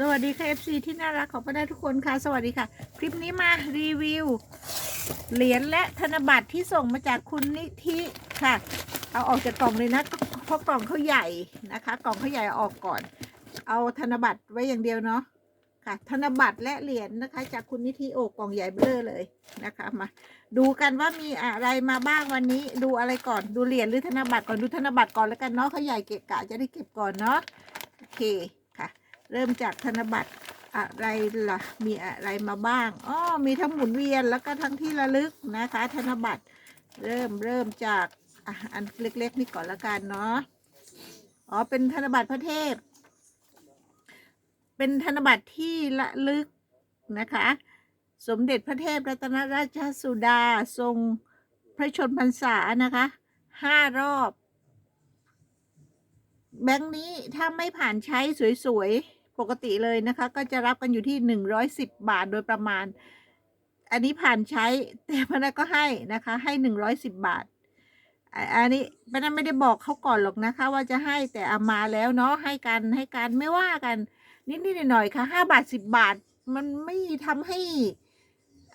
สวัสดีค่ะ FC ที่น่ารักของป้าได้ทุกคนค่ะ สวัสดีค่ะ คลิปนี้มารีวิว เหรียญและธนบัตรที่ส่งมาจากคุณนิธิค่ะ เอาออกจากกล่องเลยนะเพราะกล่องเขาใหญ่นะคะ กล่องเขาใหญ่ออกก่อน เอาธนบัตรไว้อย่างเดียวเนาะค่ะ ธนบัตรและเหรียญนะคะ จากคุณนิธิโอกกล่องใหญ่เบ้อเลยนะคะ มาดูกันว่ามีอะไรมาบ้างวันนี้ ดูอะไรก่อนดูเหรียญหรือธนบัตรก่อนดูธนบัตรก่อนแล้วกันเนาะเขาใหญ่เกะกะจะได้เก็บก่อนเนาะโอเค เริ่มจากธนบัตรอะไรล่ะ มีอะไรมาบ้าง อ๋อ มีทั้งหมุนเวียนแล้วก็ทั้งที่ระลึกนะคะ ธนบัตร เริ่มเริ่มจากออันเล็กๆนี่ก่อนละกันเนาะ อ๋อ เป็นธนบัตรพระเทพ เป็นธนบัตรที่ระลึกนะคะ สมเด็จพระเทพรัตนราชสุดาทรงพระชนพรรษานะคะห้ารอบ แบงค์นี้ถ้าไม่ผ่านใช้สวยๆ ปกติเลยนะคะ ก็จะรับกันอยู่ที่หนึ่งร้อยสิบบาทโดยประมาณ อันนี้ผ่านใช้แต่พนักก็ให้นะคะ ให้หนึ่งร้อยสิบบาท อันนี้พนักไม่ได้บอกเขาก่อนหรอกนะคะ ว่าจะให้แต่เอามาแล้วเนาะให้กันให้กันไม่ว่ากัน นิดๆหน่อยๆค่ะห้าบาทสิบบาท มันไม่ทำให้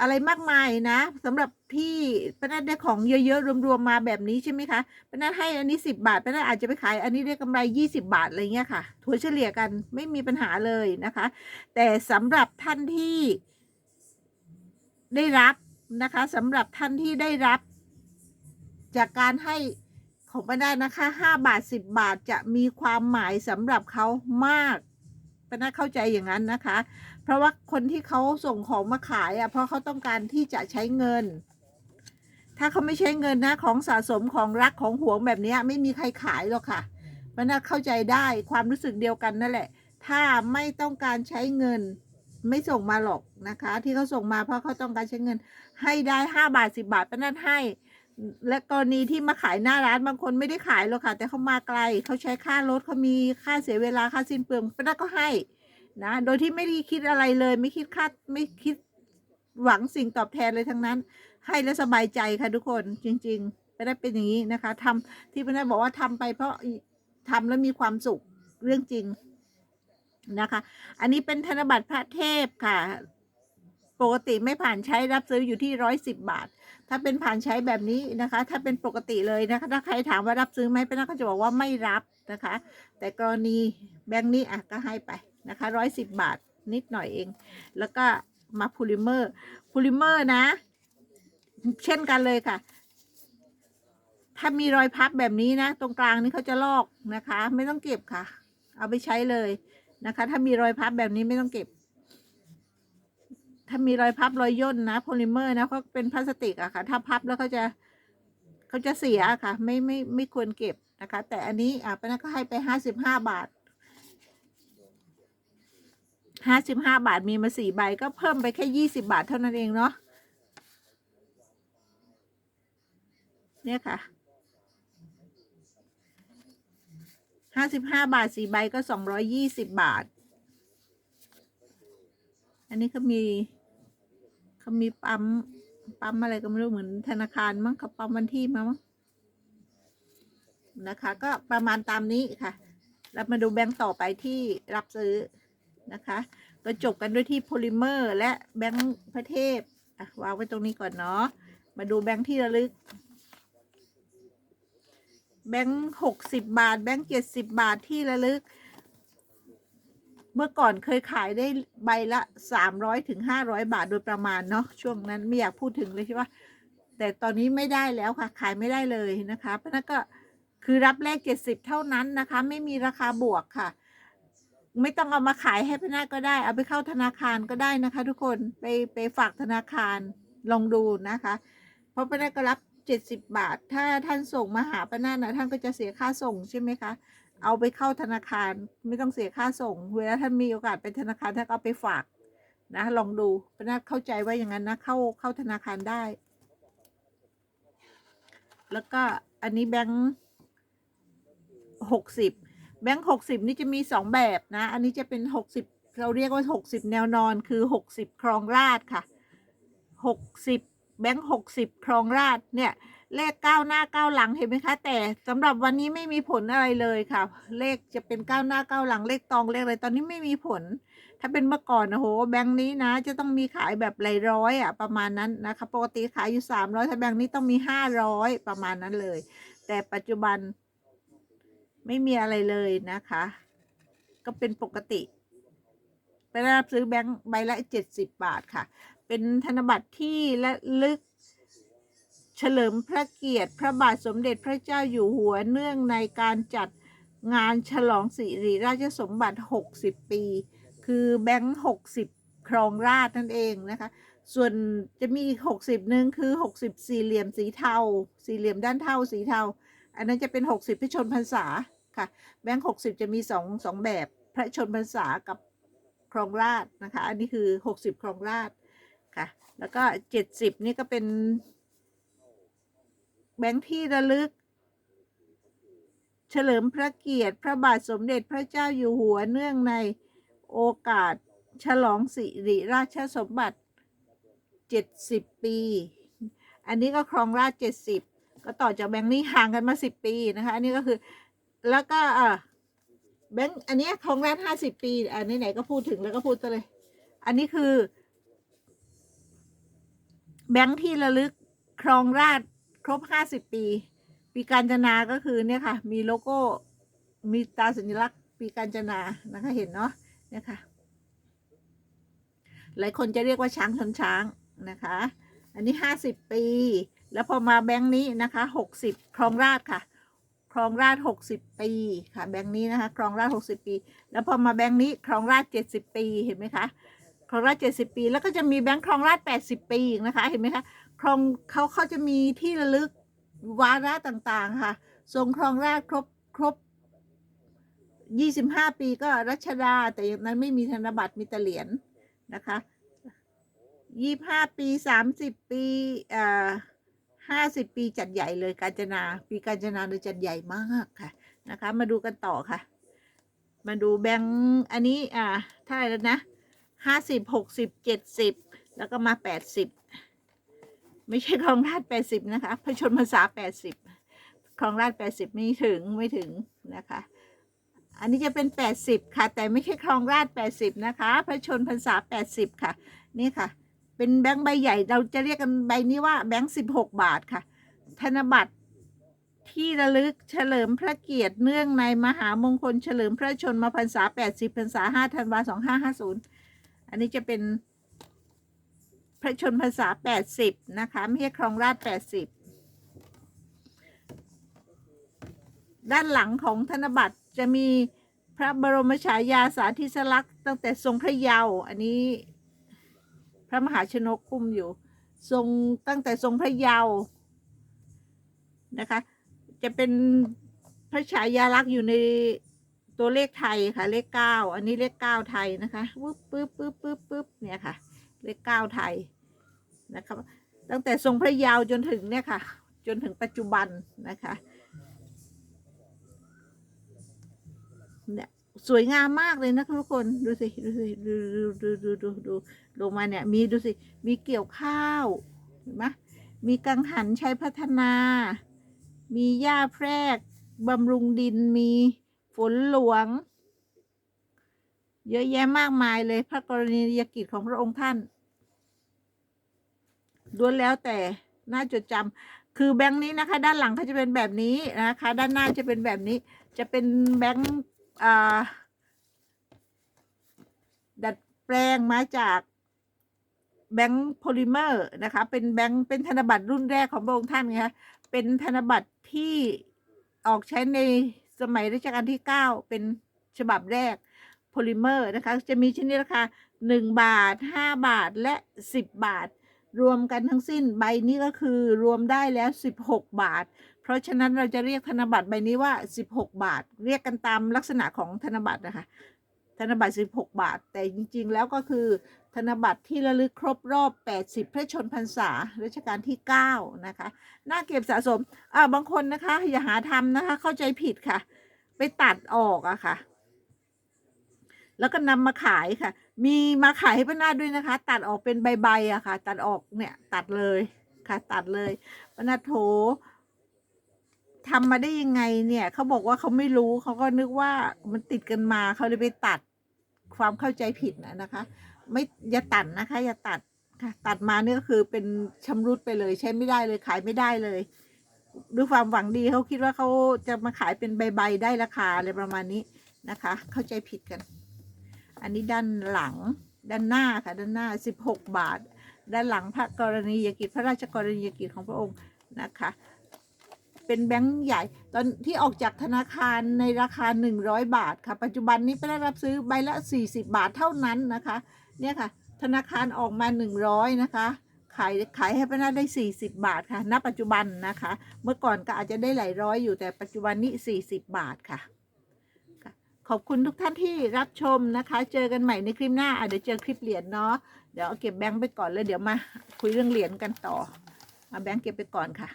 อะไรมากมายนะสำหรับที่ป้านัทได้ของเยอะๆรวมๆมาแบบนี้ใช่ไหมคะป้านัทให้อันนี้สิบบาทป้านัทอาจจะไปขายอันนี้ได้กำไรยี่สิบาทอะไรเงี้ยค่ะถัวเฉลี่ยกันไม่มีปัญหาเลยนะคะ แต่สำหรับท่านที่ได้รับนะคะสำหรับท่านที่ได้รับ จากการให้ของป้านัทนะคะห้าบาทสิบบาทจะมีความหมายสำหรับเขามาก ป้านัทเข้าใจอย่างนั้นนะคะ เพราะว่าคนที่เขาส่งของมาขายอะเพราะเขาต้องการที่จะใช้เงิน ถ้าเขาไม่ใช้เงินนะของสะสมของรักของหวงแบบนี้ไม่มีใครขายหรอกค่ะมันน่าเข้าใจได้ความรู้สึกเดียวกันนั่นแหละ ถ้าไม่ต้องการใช้เงินไม่ส่งมาหรอกนะคะ ที่เขาส่งมาเพราะเขาต้องการใช้เงิน ให้ได้ห้าบาทสิบาทป้านัทให้ และกรณีที่มาขายหน้าร้านบางคนไม่ได้ขายหรอกค่ะ แต่เขามาไกลเขาใช้ค่ารถเขามีค่าเสียเวลาค่าสิ้นเปลืองป้านัทก็ให้นะโดยที่ไม่ได้คิดอะไรเลย ไม่คิดค่าไม่คิดหวังสิ่งตอบแทนเลยทั้งนั้น ให้แล้วสบายใจค่ะทุกคนจริงๆไม่ได้เป็นอย่างนี้นะคะทำที่พี่นาบอกว่าทำไปเพราะทำแล้วมีความสุขเรื่องจริงนะคะ อันนี้เป็นธนบัตรพระเทพค่ะ ปกติไม่ผ่านใช้รับซื้ออยู่ที่ร้อยสิบบาท ถ้าเป็นผ่านใช้แบบนี้นะคะ ถ้าเป็นปกติเลยนะคะ ถ้าใครถามว่ารับซื้อไหมเป็นนักก็จะบอกว่าไม่รับนะคะ แต่กรณีแบงค์นี้อะก็ให้ไปนะคะร้อยสิบบาทนิดหน่อยเอง แล้วก็มาพูลิเมอร์พูลิเมอร์นะ เช่นกันเลยค่ะ ถ้ามีรอยพับแบบนี้นะ ตรงกลางนี่เขาจะลอกนะคะ ไม่ต้องเก็บค่ะ เอาไปใช้เลยนะคะ ถ้ามีรอยพับแบบนี้ไม่ต้องเก็บ ถ้ามีรอยพับรอยย่นนะโพลิเมอร์นะเขาเป็นพลาสติกอะค่ะ ถ้าพับแล้วเขาจะเขาจะเสียค่ะ ไม่ไม่ไม่ควรเก็บนะคะ แต่อันนี้อะป้านัทก็ให้ไปห้าสิบห้าบาทห้าสิบห้าบาทมีมาสี่ใบก็เพิ่มไปแค่ยี่สิบาทเท่านั้นเองเนาะเนี่ยค่ะห้าสิบห้าบาทสี่ใบก็สองร้อยยี่สิบบาท อันนี้เขามี เขามีปั๊มปั๊มอะไรก็ไม่รู้เหมือนธนาคารมั้งเขาปั๊มวันที่มามั้งนะคะ ก็ประมาณตามนี้ค่ะเรามาดูแบงค์ต่อไปที่รับซื้อนะคะ ก็จบกันด้วยที่โพลิเมอร์ และแบงค์พระเทพอะวางไว้ตรงนี้ก่อนเนาะมาดูแบงค์ที่ระลึก แบงค์หกสิบบาท แบงค์เจ็ดสิบบาทที่ระลึก เมื่อก่อนเคยขายได้ใบละสามร้อยถึงห้าร้อยบาทโดยประมาณเนาะช่วงนั้นไม่อยากพูดถึงเลยใช่ปะแต่ตอนนี้ไม่ได้แล้วค่ะ ขายไม่ได้เลยนะคะเพราะนั้นก็คือรับแรกเจ็ดสิบเท่านั้นนะคะ ไม่มีราคาบวกค่ะ ไม่ต้องเอามาขายให้พนักก็ได้ เอาไปเข้าธนาคารก็ได้นะคะ ทุกคนไปไปฝากธนาคารลองดูนะคะ เพราะพนักก็รับเจ็ดสิบบาท ถ้าท่านส่งมาหาป้านานะท่านก็จะเสียค่าส่งใช่ไหมคะ เอาไปเข้าธนาคารไม่ต้องเสียค่าส่ง เวลาท่านมีโอกาสไปธนาคารท่านก็เอาไปฝากนะลองดูป้านาเข้าใจว่าอย่างนั้นนะเข้าเข้าธนาคารได้ แล้วก็อันนี้แบงค์หกสิบแบงค์หกสิบนี่จะมีสองแบบนะ อันนี้จะเป็นหกสิบเราเรียกว่าหกสิบแนวนอนคือหกสิบครองราชค่ะหกสิบแบงค์หกสิบครองราชเนี่ย เลขเก้าหน้าเก้าหลังเห็นไหมคะ แต่สำหรับวันนี้ไม่มีผลอะไรเลยค่ะ เลขจะเป็นเก้าหน้าเก้าหลังเลขตองเลขอะไรตอนนี้ไม่มีผล ถ้าเป็นเมื่อก่อนนะโหแบงค์นี้นะ จะต้องมีขายแบบหลายร้อยอะประมาณนั้นนะคะปกติขายอยู่สามร้อยถ้าแบงค์นี้ต้องมีห้าร้อยประมาณนั้นเลย แต่ปัจจุบันไม่มีอะไรเลยนะคะ ก็เป็นปกติไปรับซื้อแบงค์ใบละเจ็ดสิบบาทค่ะ เป็นธนบัตรที่ระลึก เฉลิมพระเกียรติพระบาทสมเด็จพระเจ้าอยู่หัวเนื่องในการจัดงานฉลองสิริราชสมบัติ 60 ปี คือแบงค์60 ครองราชนั่นเองนะคะ ส่วนจะมีอีก60หนึ่งคือ 60 สี่เหลี่ยมสีเทา สี่เหลี่ยมด้านเทาสีเทา อันนั้นจะเป็น 60 พระชนพรรษาค่ะ แบงค์60 จะมีสองสองแบบ พระชนพรรษากับครองราชนะคะ อันนี้คือ 60 ครองราชค่ะ แล้วก็ 70 นี่ก็เป็น แบงค์ที่ระลึก เฉลิมพระเกียรติ พระบาทสมเด็จพระเจ้าอยู่หัวเนื่องในโอกาส ฉลองสิริราชสมบัติ 70 ปี อันนี้ก็ครองราช70 ก็ต่อจากแบงค์นี้ห่างกันมา 10 ปีนะคะ อันนี้ก็คือแล้วก็อ่าแบงค์อันนี้ครองราช50 ปี อันนี้ไหนก็พูดถึงแล้วก็พูดเลย อันนี้คือ แบงค์ที่ระลึกครองราช ครบ50ปี ปีการจนาก็คือเนี่ยค่ะ มีโลโก้มีตราสัญลักษณ์ปีการจนานะคะเห็นเนาะเนี่ยค่ะหลายคนจะเรียกว่าช้างชนช้างนะคะ อันนี้50ปี แล้วพอมาแบงค์นี้นะคะ60ครองราชค่ะ ครองราช60ปีค่ะแบงค์นี้นะคะ ครองราช60ปี แล้วพอมาแบงค์นี้ครองราช70ปีเห็นไหมคะครองราช70ปี แล้วก็จะมีแบงค์ครองราช80ปีอีกนะคะ เห็นไหมคะ ครองเขาเขาจะมีที่ระลึกวาระต่างๆค่ะทรงครองราชครบครบ 25 ปีก็รัชดา แต่อย่างนั้นไม่มีธนบัตรมีแต่เหรียญนะคะ 25 ปี 30 ปีเอ่อ50 ปีจัดใหญ่เลยกาญจนา ปีกาญจนาเลยจัดใหญ่มากค่ะนะคะ มาดูกันต่อค่ะ มาดูแบงค์อันนี้อ่าเท่าไหร่แล้วนะห้าสิบหกสิบเจ็ดสิบแล้วก็มาแปดสิบ ไม่ใช่ครองราชแปดสิบนะคะพระชนพรรษาแปดสิบครองราชแปดสิบไม่ถึงไม่ถึงนะคะ อันนี้จะเป็นแปดสิบค่ะ แต่ไม่ใช่ครองราชแปดสิบนะคะพระชนพรรษาแปดสิบค่ะ นี่ค่ะ เป็นแบงค์ใบใหญ่เราจะเรียกกันใบนี้ว่าแบงค์สิบหกบาทค่ะ ธนบัตรที่ระลึกเฉลิมพระเกียรติเนื่องในมหามงคลเฉลิมพระชนมพรรษาแปดสิบพรรษาห้าธันวาสองห้าห้าศูนย์อันนี้จะเป็น พระชนพรรษาแปดสิบนะคะ ไม่ใช่ครองราชแปดสิบด้านหลังของธนบัตรจะมีพระบรมฉายาสาธิสลักษณ์ตั้งแต่ทรงพระเยาว์อันนี้ พระมหาชนกคุ้มอยู่ ทรงตั้งแต่ทรงพระเยาว์นะคะ จะเป็นพระฉายาลักษณ์อยู่ในตัวเลขไทยค่ะ เลขเก้าอันนี้เลขเก้าไทยนะคะปึ๊บปึ๊บปึ๊บปึ๊บปึ๊บเนี่ยค่ะ เลขเก้าไทยนะครับตั้งแต่ทรงพระยาวจนถึงเนี่ยค่ะ จนถึงปัจจุบันนะคะเนี่ยสวยงามมากเลยนะคะทุกคนดูสิดูสิดูดูดูดูดูดูลงมาเนี่ยมีดูสิมีเกี่ยวข้าวเห็นไหมมีกังหันใช้พัฒนา มีหญ้าแพรกบำรุงดินมีฝนหลวง เยอะแยะมากมายเลยพระกรณียกิจของพระองค์ท่านล้วนแล้วแต่น่าจดจำคือแบงค์นี้นะคะ ด้านหลังเขาจะเป็นแบบนี้นะคะ ด้านหน้าจะเป็นแบบนี้ จะเป็นแบงค์ดัดแปลงมาจากแบงค์โพลิเมอร์นะคะ เป็นแบงค์เป็นธนบัตรรุ่นแรกของพระองค์ท่านไงคะเป็นธนบัตรที่ออกใช้ในสมัยรัชกาลที่ 9 เป็นฉบับแรก โพลิเมอร์นะคะ จะมีชนิดราคา1 บาท 5 บาทและ 10 บาท รวมกันทั้งสิ้นใบนี้ก็คือรวมได้แล้ว 16 บาท เพราะฉะนั้นเราจะเรียกธนบัตรใบนี้ว่า 16 บาท เรียกกันตามลักษณะของธนบัตรนะคะธนบัตร 16 บาท แต่จริง ๆ แล้วก็คือ ธนบัตรที่ระลึกครบรอบ 80 พระชนพรรษารัชกาลที่ 9 นะคะ น่าเก็บสะสมอ่าบางคนนะคะ อย่าหาทำนะคะ เข้าใจผิดค่ะ ไปตัดออกอะค่ะ แล้วก็นำมาขายค่ะ มีมาขายให้ป้านาดด้วยนะคะ ตัดออกเป็นใบๆอะค่ะ ตัดออกเนี่ย ตัดเลยค่ะ ตัดเลยปนาโถทำมาได้ยังไงเนี่ยเขาบอกว่าเขาไม่รู้เขาก็นึกว่ามันติดกันมาเขาเลยไปตัดความเข้าใจผิดนะนะคะ ไม่อย่าตัดนะคะ อย่าตัดค่ะ ตัดมาเนี่ยก็คือเป็นชำรุดไปเลย ใช้ไม่ได้เลยขายไม่ได้เลยด้วยความหวังดีเขาคิดว่าเขาจะมาขายเป็นใบๆได้ราคาอะไรประมาณนี้นะคะ เข้าใจผิดกัน อันนี้ด้านหลังด้านหน้าค่ะด้านหน้า 16 บาท ด้านหลังพระกรณียกิจพระราชกรณียกิจของพระองค์นะคะ เป็นแบงค์ใหญ่ ตอนที่ออกจากธนาคารในราคา 100 บาทค่ะ ปัจจุบันนี้ไปรับซื้อใบละ 40 บาทเท่านั้นนะคะเนี่ยค่ะ ธนาคารออกมา 100 นะคะขายขายให้พนักได้ 40 บาทค่ะ ณ ปัจจุบันนะคะ เมื่อก่อนก็อาจจะได้หลายร้อยอยู่แต่ปัจจุบันนี้ 40 บาทค่ะ ขอบคุณทุกท่านที่รับชมนะคะ เจอกันใหม่ในคลิปหน้าเดี๋ยวเจอคลิปเหรียญเนาะเดี๋ยวเอาเก็บแบงค์ไปก่อนแล้วเดี๋ยวมาคุยเรื่องเหรียญกันต่อเอาแบงค์เก็บไปก่อนค่ะ